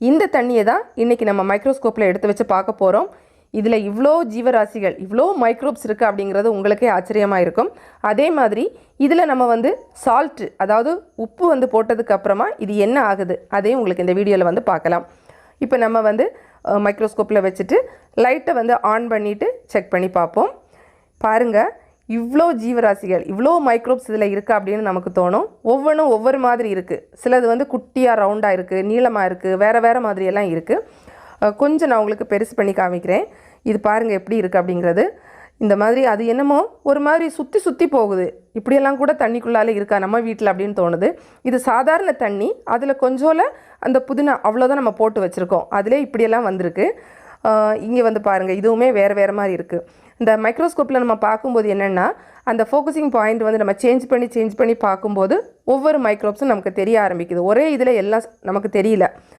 இந்த தண்ணியை தான் இன்றைக்கி நம்ம மைக்ரோஸ்கோப்பில் எடுத்து வச்சு பார்க்க போகிறோம் இதில் இவ்வளோ ஜீவராசிகள் இவ்வளோ மைக்ரோப்ஸ் இருக்குது அப்படிங்கிறது உங்களுக்கே ஆச்சரியமாக இருக்கும். அதே மாதிரி இதில் நம்ம வந்து சால்ட்டு அதாவது உப்பு வந்து போட்டதுக்கு அப்புறமா இது என்ன ஆகுது? அதையும் உங்களுக்கு இந்த வீடியோவில் வந்து பார்க்கலாம். இப்போ நம்ம வந்து மைக்ரோஸ்கோப்பில் வச்சுட்டு லைட்டை வந்து ஆன் பண்ணிவிட்டு செக் பண்ணி பார்ப்போம். பாருங்கள் இவ்வளோ ஜீவராசிகள் இவ்வளோ மைக்ரோப்ஸ் இதில் இருக்குது அப்படின்னு நமக்கு தோணும். ஒவ்வொன்றும் ஒவ்வொரு மாதிரி இருக்குது சிலது வந்து குட்டியாக ரவுண்டாக இருக்குது நீளமாக இருக்குது வேறு வேறு மாதிரியெல்லாம் இருக்குது கொஞ்சம் நான் உங்களுக்கு பெருசு பண்ணி காமிக்கிறேன். இது பாருங்கள் எப்படி இருக்குது அப்படிங்கிறது. இந்த மாதிரி அது என்னமோ ஒரு மாதிரி சுற்றி சுற்றி போகுது. இப்படியெல்லாம் கூட தண்ணிக்குள்ளாலே இருக்கா நம்ம வீட்டில் அப்படின்னு தோணுது. இது சாதாரண தண்ணி. அதில் கொஞ்சோல அந்த புதினா அவ்வளோதான் நம்ம போட்டு வச்சுருக்கோம். அதிலே இப்படியெல்லாம் வந்திருக்கு. இங்கே வந்து பாருங்கள் இதுவுமே வேறு வேறு மாதிரி இருக்குது இந்த மைக்ரோஸ்கோப்பில் நம்ம பார்க்கும்போது என்னென்னா அந்த ஃபோக்கஸிங் பாயிண்ட் வந்து நம்ம சேஞ்ச் பண்ணி சேஞ்ச் பண்ணி பார்க்கும்போது ஒவ்வொரு மைக்ரோப்ஸும் நமக்கு தெரிய ஆரம்பிக்குது. ஒரே இதில் எல்லாம் நமக்கு தெரியல.